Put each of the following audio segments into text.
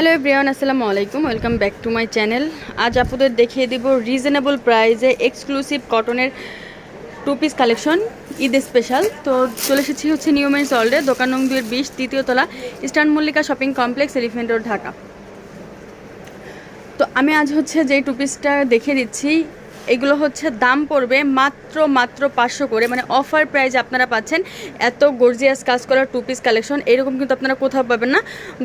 Hello everyone, আসসালামু আলাইকুম। Welcome back to my channel. আজ আপনাদের দেখিয়ে দিব রিজনেবল প্রাইজে এক্সক্লুসিভ কটনের two piece collection, Eid special তো চলে এসেছি হচ্ছে নিউমেন্স অল্ডে দোকান নং দুয়ের বিশ তৃতীয় তলা, eastern Mallika shopping complex elephant road Dhaka. তো আমি আজ হচ্ছে যে টু পিসটা দেখিয়ে দিচ্ছি এগুলো হচ্ছে দাম পড়বে মাত্র মাত্র পাঁচশো করে। মানে অফার প্রাইজ আপনারা পাচ্ছেন এত গর্জিয়াস কাজ করা টু পিস কালেকশন এরকম কিন্তু আপনারা কোথাও পাবেন না।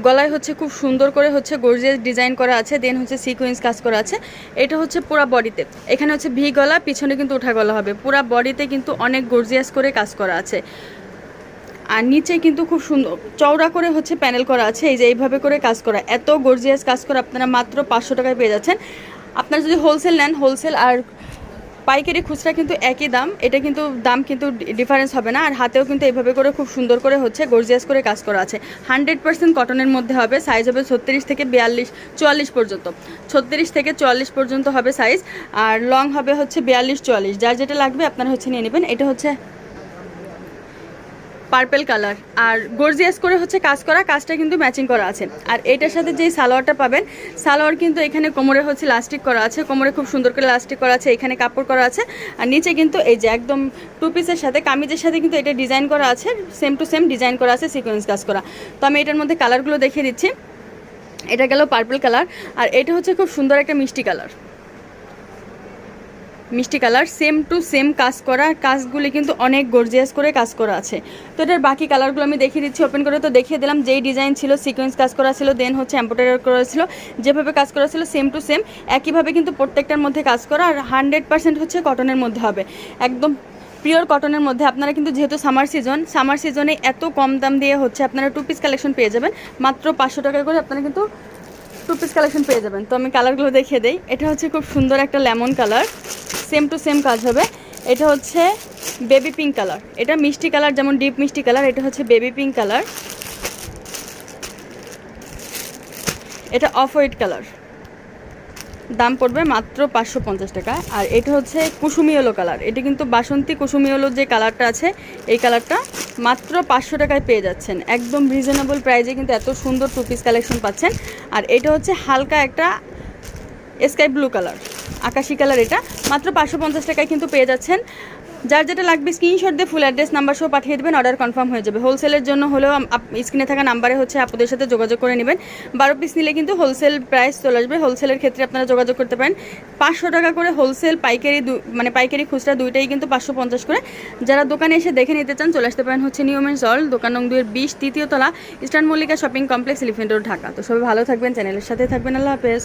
গলায় হচ্ছে খুব সুন্দর করে হচ্ছে গর্জিয়াস ডিজাইন করা আছে দেন হচ্ছে সিকোয়েন্স কাজ করা আছে। এটা হচ্ছে পুরা বডিতে। এখানে হচ্ছে ভি গলা, পিছনে কিন্তু ওঠা গলা হবে। পুরা বডিতে কিন্তু অনেক গর্জিয়াস করে কাজ করা আছে। আর নিচে কিন্তু খুব সুন্দর, চওড়া করে হচ্ছে প্যানেল করা আছে। এই যে এইভাবে করে কাজ করা, এত গর্জিয়াস কাজ করা আপনারা মাত্র পাঁচশো টাকায় পেয়ে যাচ্ছেন। আপনারা যদি হোলসেল নেন হোলসেল আর পাইকারি খুচরা কিন্তু একই দাম। এটা কিন্তু দাম কিন্তু ডিফারেন্স হবে না। আর হাতেও কিন্তু এইভাবে করে খুব সুন্দর করে হচ্ছে গর্জিয়াস করে কাজ করা আছে। হান্ড্রেড পার্সেন্ট কটনের মধ্যে হবে সাইজ হবে ছত্রিশ থেকে বিয়াল্লিশ, চুয়াল্লিশ পর্যন্ত। ছত্রিশ থেকে চুয়াল্লিশ পর্যন্ত হবে সাইজ আর লং হবে হচ্ছে বিয়াল্লিশ, চুয়াল্লিশ। যার যেটা লাগবে আপনারা হচ্ছে নিয়ে নেবেন। এটা হচ্ছে পার্পেল কালার। আর গর্জিয়াস করে হচ্ছে কাজ করা, কাজটা কিন্তু ম্যাচিং করা আছে। আর এটার সাথে যেই সালোয়ারটা পাবেন, সালোয়ার কিন্তু এখানে কোমরে হচ্ছে লাস্টিক করা আছে, কোমরে খুব সুন্দর করে লাস্টিক করা আছে, এখানে কাপড় করা আছে। আর নিচে কিন্তু এই যে একদম টু পিসের সাথে, কামিজের সাথে কিন্তু এটা ডিজাইন করা আছে সেম টু সেম ডিজাইন করা আছে সিকোয়েন্স কাজ করা। তো আমি এটার মধ্যে কালারগুলো দেখিয়ে দিচ্ছি। এটা গেল পার্পল কালার আর এটা হচ্ছে খুব সুন্দর একটা মিষ্টি কালার মিষ্টি কালার সেম টু সেম কাজ করা, কাজগুলি কিন্তু অনেক গর্জিয়াস করে কাজ করা আছে। তো এটার বাকি কালারগুলো আমি দেখিয়ে দিচ্ছি ওপেন করে তো দেখিয়ে দিলাম, যেই ডিজাইন ছিল সিকোয়েন্স কাজ করা ছিল দেন হচ্ছে এম্পোটার করা ছিল, যেভাবে কাজ করা ছিল সেম টু সেম একইভাবে কিন্তু প্রত্যেকটার মধ্যে কাজ করা, আর হান্ড্রেড পার্সেন্ট হচ্ছে কটনের মধ্যে হবে। একদম পিওর কটনের মধ্যে। আপনারা কিন্তু যেহেতু সামার সিজন সামার সিজনে এত কম দাম দিয়ে হচ্ছে আপনারা টু পিস কালেকশন পেয়ে যাবেন, মাত্র পাঁচশো টাকা করে আপনারা কিন্তু টু পিস কালেকশন পেয়ে যাবেন। তো আমি কালারগুলো দেখিয়ে দিই, এটা হচ্ছে খুব সুন্দর একটা lemon colour same to same কাজ হবে। এটা হচ্ছে বেবি পিঙ্ক কালার এটা মিষ্টি কালার যেমন ডিপ মিষ্টি কালার এটা হচ্ছে বেবি পিঙ্ক কালার এটা অফ হোয়াইট কালার দাম পড়বে মাত্র পাঁচশো পঞ্চাশ টাকা। আর এটা হচ্ছে কুসুমি কালার এটা কিন্তু বাসন্তী কুসুমি যে কালারটা আছে, এই কালারটা মাত্র পাঁচশো টাকায় পেয়ে যাচ্ছেন। একদম রিজনেবল প্রাইজে কিন্তু এত সুন্দর টু পিস কালেকশন পাচ্ছেন। আর এটা হচ্ছে হালকা একটা স্কাই ব্লু কালার আকাশি কালার এটা। মাত্র পাঁচশো পঞ্চাশ টাকায় কিন্তু পেয়ে যাচ্ছেন। যার যেটা লাগবে স্ক্রিনশট দিয়ে ফুল অ্যাড্রেস নাম্বার সহ পাঠিয়ে দেবেন অর্ডার কনফার্ম হয়ে যাবে। হোলসেলের জন্য হলেও স্ক্রিনে থাকা নাম্বারে হচ্ছে আপনাদের সাথে যোগাযোগ করে নেবেন। বারো পিস নিলে কিন্তু হোলসেল প্রাইস চলে আসবে। হোলসেলের ক্ষেত্রে আপনারা যোগাযোগ করতে পারেন। পাঁচশো টাকা করে হোলসেল পাইকারি মানে পাইকারি খুচরা দুইটাই কিন্তু পাঁচশো পঞ্চাশ করে। যারা দোকানে এসে দেখে নিতে চান, চলে আসতে পারেন হচ্ছে নিউমেন্স অল দোকান নং দুয়ের বিশ, তৃতীয় তলা, eastern Mallika shopping complex elephant road Dhaka. তো সবাই ভালো থাকবেন চ্যানেলের সাথে থাকবেন। আল্লাহ হাফেজ।